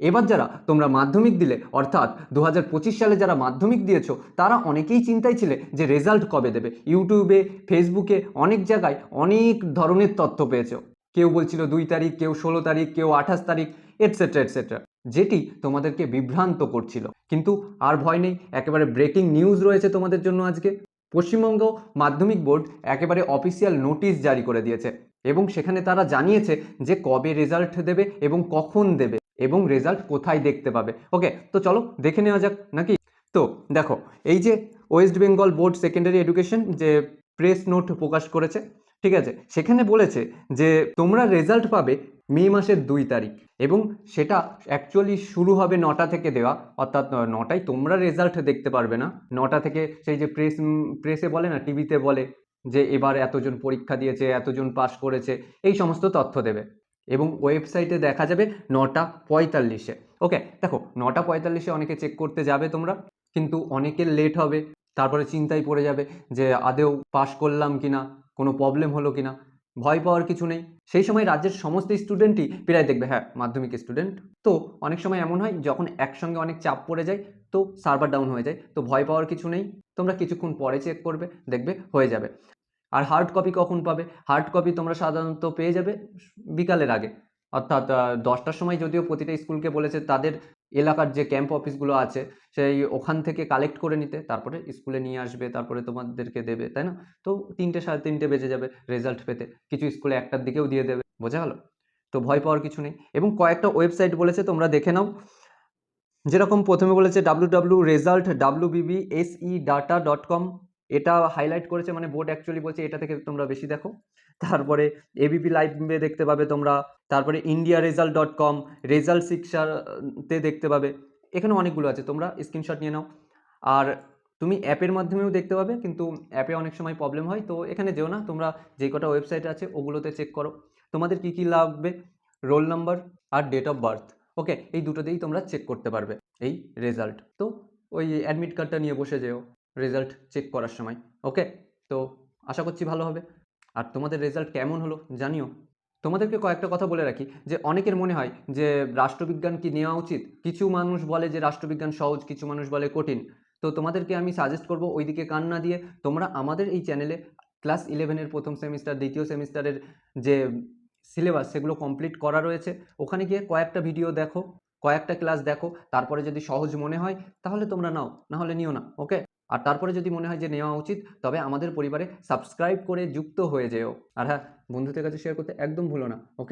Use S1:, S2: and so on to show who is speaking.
S1: এবার যারা তোমরা মাধ্যমিক দিলে, অর্থাৎ দু হাজার পঁচিশ সালে যারা মাধ্যমিক দিয়েছ, তারা অনেকেই চিন্তায় ছিলে যে রেজাল্ট কবে দেবে। ইউটিউবে ফেসবুকে অনেক জায়গায় অনেক ধরনের তথ্য পেয়েছ। কেউ বলছিল দুই তারিখ, কেউ ষোলো তারিখ, কেউ আঠাশ তারিখ এটসেট্রা এটসেট্রা যেটি তোমাদেরকে বিভ্রান্ত করছিল। কিন্তু আর ভয় নেই, একেবারে ব্রেকিং নিউজ রয়েছে তোমাদের জন্য আজকে। পশ্চিমবঙ্গ মাধ্যমিক বোর্ড একেবারে অফিসিয়াল নোটিশ জারি করে দিয়েছে। এবং সেখানে তারা জানিয়েছে যে কবে রেজাল্ট দেবে এবং কখন দেবে। এবং রেজাল্ট কোথায় দেখতে পাবে? ওকে তো চলো দেখে নেওয়া যাক নাকি? তো দেখো, এই যে West Bengal Board Secondary Education যে প্রেস নোট প্রকাশ করেছে, ঠিক আছে? সেখানে বলেছে যে তোমরা রেজাল্ট পাবে মে মাসের দুই তারিখ এবং সেটা অ্যাকচুয়ালি শুরু হবে নটা থেকে দেওয়া, অর্থাৎ নটায় তোমরা রেজাল্ট দেখতে পারবে না। নটা থেকে সেই যে প্রেস প্রেসে বলে না টিভিতে বলে যে এবার এতজন পরীক্ষা দিয়েছে, এতজন পাস করেছে, এই সমস্ত তথ্য দেবে। এবং ওয়েবসাইটে দেখা যাবে নটা পঁয়তাল্লিশে। ওকে দেখো, নটা পঁয়তাল্লিশে অনেকে চেক করতে যাবে তোমরা, কিন্তু অনেকের লেট হবে, তারপরে চিন্তায় পড়ে যাবে যে আদেও পাস করলাম কিনা, কোনো প্রবলেম হলো কিনা, ভয় পাওয়ার কিছু নেই। সেই সময় রাজ্যের সমস্ত স্টুডেন্টই প্রায় দেখবে হ্যাঁ মাধ্যমিক স্টুডেন্ট তো অনেক সময় এমন হয়, যখন একসঙ্গে অনেক চাপ পড়ে যায়, তো সার্ভার ডাউন হয়ে যায়, তো ভয় পাওয়ার কিছু নেই। তোমরা কিছুক্ষণ পরে চেক করবে, দেখবে হয়ে যাবে। আর হার্ড কপি কখন পাবে? হার্ড কপি তোমরা সাধারণত পেয়ে যাবে বিকালের আগে। অর্থাৎ দশটার সময় যদিও প্রতিটা স্কুলকে বলেছে তাদের এলাকার যে ক্যাম্প অফিসগুলো আছে, সেই ওখান থেকে কালেক্ট করে নিতে, তারপরে স্কুলে নিয়ে আসবে, তারপরে তোমাদেরকে দেবে, তাই না? তো তিনটে সাড়ে তিনটে বেজে যাবে রেজাল্ট পেতে। কিছু স্কুলে একটার দিকেও দিয়ে দেবে, বোঝা গেল? তো ভয় পাওয়ার কিছু নেই। এবং কয়েকটা ওয়েবসাইট বলেছে, তোমরা দেখে নাও। যেরকম প্রথমে বলেছে W W result W BB SE data dot com এটা হাইলাইট করেছে মানে বোর্ড অ্যাকচুয়ালি বলছে এটা থেকে তোমরা বেশি দেখো। তারপরে এবিপি লাইভে দেখতে পাবে তোমরা। তারপরে India result dot com result শিক্ষাতে দেখতে পাবে। এখানে অনেকগুলো আছে, তোমরা স্ক্রিনশট নিয়ে নাও। আর তুমি অ্যাপের মাধ্যমেও দেখতে পাবে, কিন্তু অ্যাপে অনেক সময় প্রবলেম হয়, তো এখানে যেও না, তোমরা যে কটা ওয়েবসাইট আছে, ওগুলোতে চেক করো। তোমাদের কি কি লাগবে? রোল নাম্বার আর ডেট অফ বার্থ ওকে এই দুটো দিয়েই তোমরা চেক করতে পারবে, এই রেজাল্ট তো ওই অ্যাডমিট কার্ডটা নিয়ে বসে যেও। রেজাল্ট চেক করার সময় ওকে তো আশা করছি ভালো হবে। আর তোমাদের রেজাল্ট কেমন হলো জানিও। তোমাদেরকে কয়েকটা কথা বলে রাখি, যে অনেকের মনে হয় যে রাষ্ট্রবিজ্ঞান কি নেওয়া উচিত? কিছু মানুষ বলে যে রাষ্ট্রবিজ্ঞান সহজ, কিছু মানুষ বলে কঠিন। তো তোমাদেরকে আমি সাজেস্ট করব ওইদিকে কান না দিয়ে, তোমরা আমাদের এই চ্যানেলে ক্লাস ইলেভেনের প্রথম সেমিস্টার দ্বিতীয় সেমিস্টারের যে সিলেবাস সেগুলো কমপ্লিট করা রয়েছে। ওখানে গিয়ে কয়েকটা ভিডিও দেখো, কয়েকটা ক্লাস দেখো। তারপরে যদি সহজ মনে হয়, তাহলে তোমরা নাও না হলে নিও না ওকে আর তারপরে যদি মনে হয় যে নেওয়া উচিত, তবে আমাদের পরিবারে সাবস্ক্রাইব করে যুক্ত হয়ে যেও। আর হ্যাঁ বন্ধুদের কাছে শেয়ার করতে একদম ভুলো না ওকে